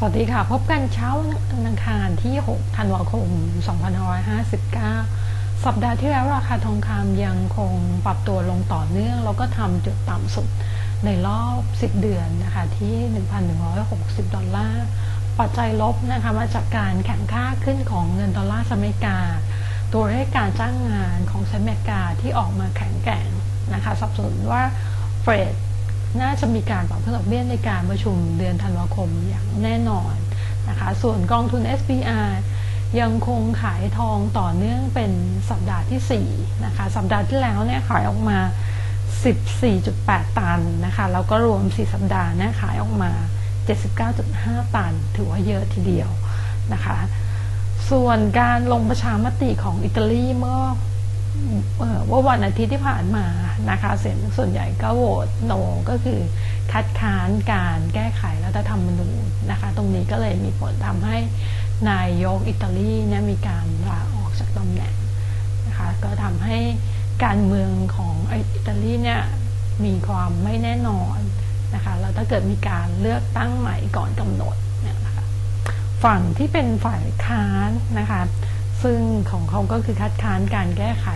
สวัสดีค่ะ พบกันเช้าวันอังคารที่ 6 ธันวาคม 2559 สัปดาห์ที่แล้วราคาทองคำยังคงปรับตัวลงต่อเนื่อง แล้วก็ทำจุดต่ำสุดในรอบ 10 เดือนนะคะ ที่ 1,160 ดอลลาร์ ปัจจัยลบนะคะมาจากการแข่งค่าขึ้นของเงินดอลลาร์สหรัฐอเมริกา ตัวเลขการจ้างงานของสหรัฐอเมริกาที่ออกมาแข็งแกร่งนะคะสับสนุนว่าเฟด น่าจะมีการปรับเพิ่มดอกเบี้ยในการประชุมเดือนธันวาคมอย่างแน่นอนนะคะส่วนกองทุน SBR ยังคงขายทองต่อเนื่องเป็นสัปดาห์ที่4นะคะสัปดาห์ที่แล้วเนี่ยขายออกมา 14.8 ตันนะคะแล้วก็รวม 4 สัปดาห์เนี่ยขายออกมา 79.5 ตัน ถือว่าเยอะทีเดียวนะคะส่วนการลงประชามติของอิตาลีเมื่อเอ่อ ว่าวันอาทิตย์ที่ผ่านมานะคะเสียงส่วนใหญ่ก็โหวตโนก็คือคัดค้านการแก้ไขรัฐธรรมนูญนะคะ ตรงนี้ก็เลยมีผลทำให้นายกอิตาลีเนี่ยมีการลาออกจากตำแหน่งนะคะก็ทำให้การเมืองของอิตาลีเนี่ยมีความไม่แน่นอนนะคะแล้วถ้าเกิดมีการเลือกตั้งใหม่ก่อนกำหนดเนี่ยนะคะฝั่งที่เป็นฝ่ายค้านนะคะ ซึ่งของเขาก็คือคัดค้านการแก้ไข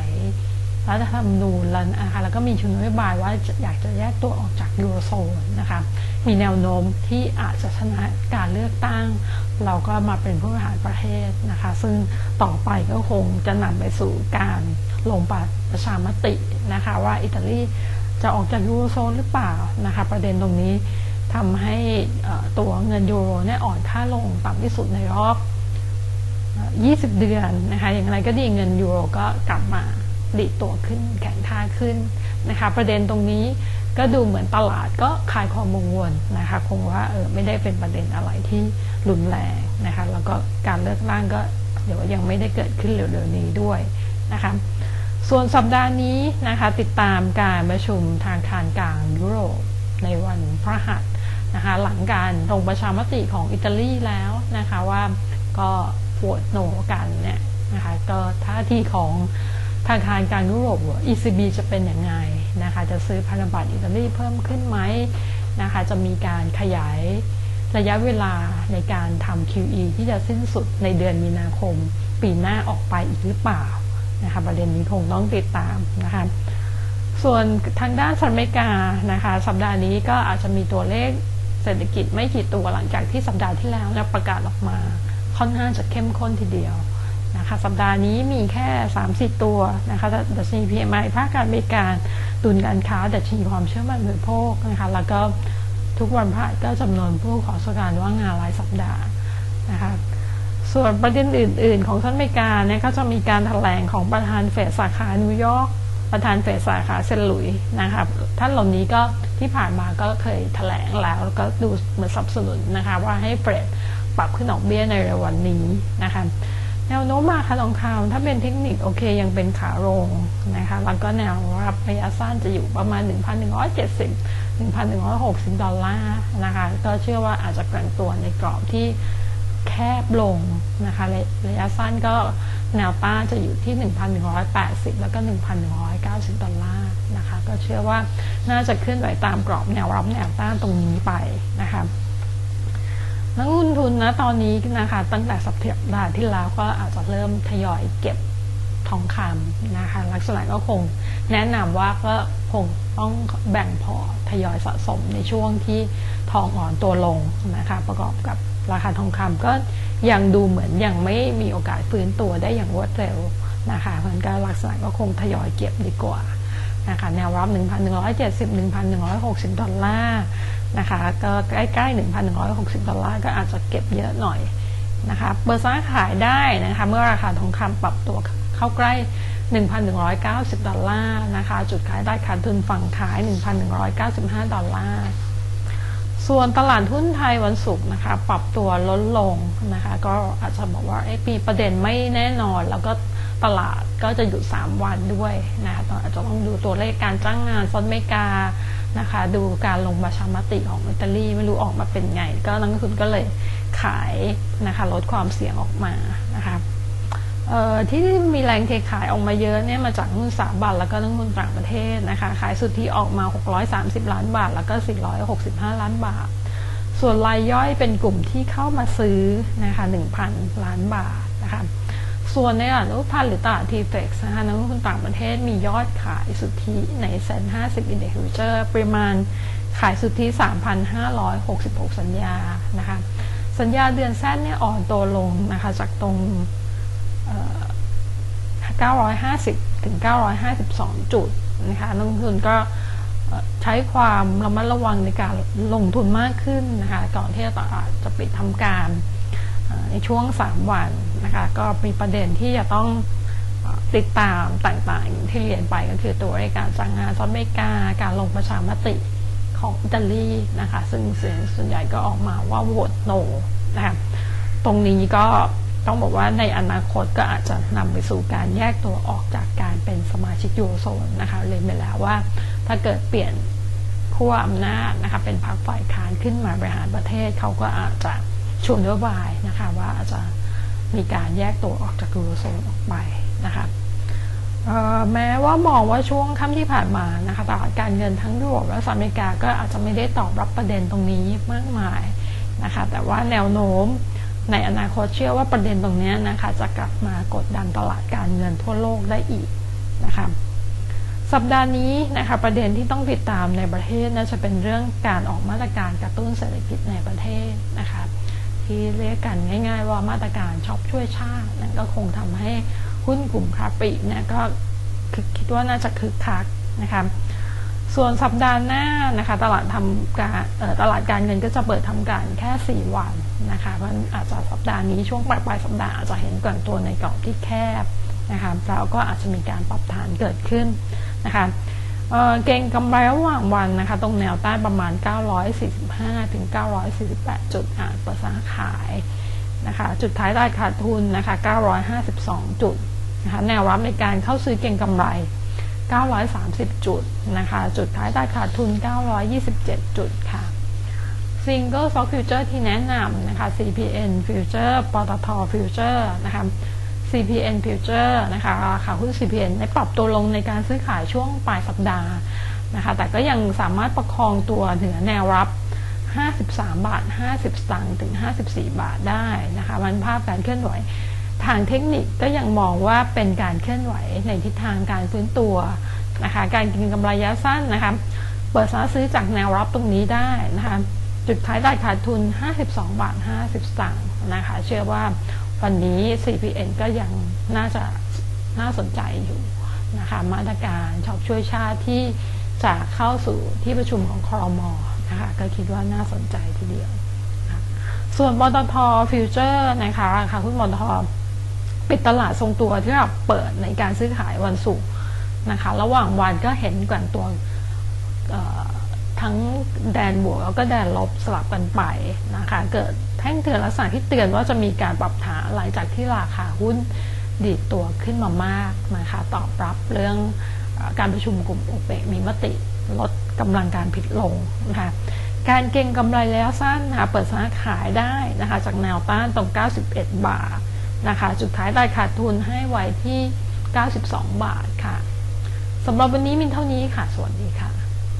รัฐธรรมนูญแล้วนะคะแล้วก็มีชุนนโยบายว่าอยากจะแยกตัวออกจากยูโรโซนนะคะมีแนวโน้มที่อาจจะชนะการเลือกตั้ง เราก็มาเป็นผู้บริหารประเทศนะคะ ซึ่งต่อไปก็คงจะนำไปสู่การลงประชามตินะคะว่าอิตาลีจะออกจากยูโรโซนหรือเปล่านะคะประเด็นตรงนี้ทำให้ตัวเงินยูโรเนี่ยอ่อนค่าลงต่ำที่สุดในรอบ 20 เดือนนะคะอย่างไรก็ดีเงินยูโรก็กลับมาดีดตัวขึ้นแข็งค่าขึ้นนะคะประเด็นตรงนี้ก็ดูเหมือนตลาดก็คลายความกังวลนะคะคงว่าเออไม่ได้เป็นประเด็นอะไรที่รุนแรงนะคะแล้วก็การเลือกตั้งก็เดี๋ยวยังไม่ได้เกิดขึ้นเร็วๆนี้ด้วยนะคะส่วนสัปดาห์นี้นะคะติดตามการประชุมทางการกลางยุโรปในวันพฤหัสนะคะหลังการลงประชามติของอิตาลีแล้วนะคะว่าก็ โหวตโนกันเนี่ยนะคะก็ท่าทีของทางการกลางยุโรป ECB จะเป็นอย่างไงนะคะจะซื้อพันธบัตรอิตาลีเพิ่มขึ้นไหมนะคะจะมีการขยายระยะเวลาในการทำ QE ที่จะสิ้นสุดในเดือนมีนาคม ปีหน้าออกไปอีกหรือเปล่านะคะประเด็นนี้คงต้องติดตามนะคะส่วนทางด้านสหรัฐอเมริกานะคะสัปดาห์นี้ก็อาจจะมีตัวเลขเศรษฐกิจไม่กี่ตัวหลังจากที่สัปดาห์ที่แล้วนี่ยประกาศออกมา ค่อนข้างจะเข้มข้นทีเดียวนะคะสัปดาห์นี้มีแค่3-4ตัวนะคะดัชนี PMI ภาคการบริการดุลการค้าดัชนีความเชื่อมั่นบริโภคนะคะแล้วก็ทุกวันพฤหัสก็จำนวนผู้ขอสการว่างงานรายสัปดาห์นะคะส่วนประเด็นอื่น ๆ ของสหรัฐอเมริกาเนี่ยก็จะมีการแถลงของประธานเฟดสาขานิวยอร์กประธานเฟดสาขาเซนต์หลุยส์นะครับท่านเหล่านี้ก็ที่ผ่านมาก็เคยแถลงแล้วแล้วก็ดูเหมือนสนับสนุนนะคะว่าให้เฟด ปรับขึ้นดอกเบี้ยในเร็ววันนี้นะคะแนวโน้มราคาทองคำถ้าเป็นเทคนิคโอเคยังเป็นขาลงนะคะแล้วก็แนวรับระยะสั้นจะอยู่ประมาณ 1,170 1,160 ดอลลาร์นะคะก็เชื่อว่าอาจจะแกว่งตัวในกรอบที่แคบลงนะคะระยะสั้นก็แนวต้านจะอยู่ที่ 1,180 แล้วก็ 1,190 ดอลลาร์นะคะก็เชื่อว่าน่าจะเคลื่อนไหวตามกรอบแนวรับแนวต้านตรงนี้ไปนะคะ นักลงทุนนะตอนนี้นะคะ ตั้งแต่สัปดาห์ที่แล้วก็อาจจะเริ่มทยอยเก็บทองคำนะคะ ลักษณะก็คงแนะนำว่าก็คงต้องแบ่งพอทยอยสะสมในช่วงที่ทองอ่อนตัวลงนะคะ ประกอบกับราคาทองคำก็ยังดูเหมือนยังไม่มีโอกาสฟื้นตัวได้อย่างรวดเร็วนะคะเพราะฉะนั้นก็ลักษณะก็คงทยอยเก็บดีกว่า นะคะแนวรับ 1,170 1,160 ดอลลาร์นะคะก็ใกล้ๆ 1,160 ดอลลาร์ก็อาจจะเก็บเยอะหน่อยนะคะเปิดซื้อขายได้นะคะเมื่อราคาทองคำปรับตัวเข้าใกล้ 1,190 ดอลลาร์นะคะจุดขายได้ขาดทุนฝั่งขาย 1,195 ดอลลาร์ส่วนตลาดหุ้นไทยวันศุกร์นะคะปรับตัวลดลงนะคะก็อาจจะบอกว่าเอ๊ะมีประเด็นไม่แน่นอนแล้วก็ ตลาดก็จะหยุด 3 วันด้วยนะคะอาจจะต้องดูตัวเลขการจ้างงานฟอนเมกานะคะ ดูการลงประชามติของอิตาลีไม่รู้ออกมาเป็นไง ก็นักลงทุนก็เลยขายนะคะลดความเสี่ยงออกมานะคะที่มีแรงเทขายออกมาเยอะเนี่ยมาจากหุ้นสถาบันแล้วก็นักลงทุนต่างประเทศนะคะ ขายสุทธิออกมา 630 ล้านบาท แล้วก็ 465 ล้านบาท ส่วนรายย่อยเป็นกลุ่มที่เข้ามาซื้อนะคะ 1,000 ล้านบาทนะคะ ส่วนในตลาดหุ้นพันหรือตลาดทีเฟกซ์นะคะนักลงทุนต่างประเทศมียอดขายสุทธิในเซ็น50อินเด็กซ์ฟิวเจอร์ปริมาณขายสุทธิ 3,566 สัญญานะคะ สัญญาเดือนแซนเนี่ยอ่อนตัวลงนะคะ จากตรงเอ่อ950 ถึง 952 จุดนะคะนักลงทุนก็ใช้ความระมัดระวังในการลงทุนมากขึ้นนะคะ ก่อนที่ตลาดจะปิดทำการในช่วง 3 วัน นะคะ ก็มีประเด็นที่จะต้องติดตามต่างๆ ที่เรียนไปก็คือตัวการจ้างงานสหรัฐอเมริกาการลงประชามติของอิตาลีนะคะ ซึ่งเสียงส่วนใหญ่ก็ออกมาว่าโหวตโนนะคะตรงนี้ก็ต้องบอกว่าในอนาคตก็อาจจะนำไปสู่การแยกตัวออกจากการเป็นสมาชิกยูโรโซนนะคะเรียไปแล้วว่าถ้าเกิดเปลี่ยนขั้วอำนาจนะคะเป็นพรรคฝ่ายค้านขึ้นมาบริหารประเทศเขาก็อาจจะชูนโยบายนะคะว่าอาจจะ มีการแยกตัวออกจากยูโรโซนออกไปนะคะแม้ว่ามองว่าช่วงค่ำที่ผ่านมานะคะตลาดการเงินทั้งยุโรปและสหรัฐอเมริกาก็อาจจะไม่ได้ตอบรับประเด็นตรงนี้มากมายนะคะแต่ว่าแนวโน้มในอนาคตเชื่อว่าประเด็นตรงนี้นะคะจะกลับมากดดันตลาดการเงินทั่วโลกได้อีกนะคะสัปดาห์นี้นะคะประเด็นที่ต้องติดตามในประเทศน่าจะเป็นเรื่องการออกมาตรการกระตุ้นเศรษฐกิจในประเทศนะคะ ที่เรียกกันง่าย ๆ ว่ามาตรการช็อปช่วยชาตินั่นก็คงทำให้หุ้นกลุ่มค้าปลีกเนี่ยก็คิดว่าน่าจะคึกคักนะคะส่วนสัปดาห์หน้านะคะตลาดทำการตลาดการเงินก็จะเปิดทำการแค่ 4 วันนะคะเพราะอาจจะสัปดาห์นี้ช่วงปลายปลายสัปดาห์อาจจะเห็นก่อนตัวในกรอบที่แคบนะคะแล้วก็อาจจะมีการปรับฐานเกิดขึ้นนะคะ เก่งกำไรระหว่างวันนะคะ ตรงแนวต้านประมาณ 945 ถึง 948 จุดอ่านเปิดสาขายนะคะ จุดท้ายตลาดขาดทุนนะคะ 952 จุดนะคะ แนวรับในการเข้าซื้อเก่งกำไร 930 จุดนะคะ จุดท้ายตลาดขาดทุน 927 จุดค่ะ Single Stock Future ที่แนะนำนะคะ CPN Future ปตท Future นะคะ CPN Future นะคะราคาหุ้น CPN ได้ปรับตัวลงในการซื้อขายช่วงปลายสัปดาห์นะคะแต่ก็ยังสามารถประคองตัวเหนือแนวรับ 53 บาท 50 สตางค์ถึง 54 บาทได้นะคะมันภาพการเคลื่อนไหวทางเทคนิคก็ยังมองว่าเป็นการเคลื่อนไหวในทิศทางการฟื้นตัวนะคะการกินกำไรระยะสั้นนะคะเปิดซื้อจากแนวรับตรงนี้ได้นะคะจุดขายตลาดขาดทุน 52 บาท 50 สตางค์นะคะเชื่อว่า วันนี้ CPN ก็ยังน่าจะน่าสนใจอยู่นะคะมาตรการชอปช่วยชาติที่จะเข้าสู่ที่ประชุมของคอรมอนะคะก็คิดว่าน่าสนใจทีเดียว ส่วนปตทฟิวเจอร์นะคะราคาหุ้นปตทปิดตลาดทรงตัวที่เราเปิดในการซื้อขายวันศุกร์นะคะ ระหว่างวันก็เห็นกวนตัวเอ่อ ทั้งแดนบวกแล้วก็แดนลบสลับกันไปนะคะ เกิดแท่งเตือนลักษณะที่เตือนว่าจะมีการปรับฐานหลังจากที่ราคาหุ้นดีดตัวขึ้นมามากนะคะตอบรับเรื่องการประชุมกลุ่มโอเปกมีมติลดกำลังการผลิตลงนะคะการเก็งกำไรระยะสั้นนะคะเปิดสาขายได้นะคะจากแนวต้านตรง 91 บาทนะคะจุดท้ายตลาดขาดทุนให้ไว้ที่ 92 บาทค่ะสำหรับวันนี้มินเท่านี้ค่ะ สวัสดีค่ะ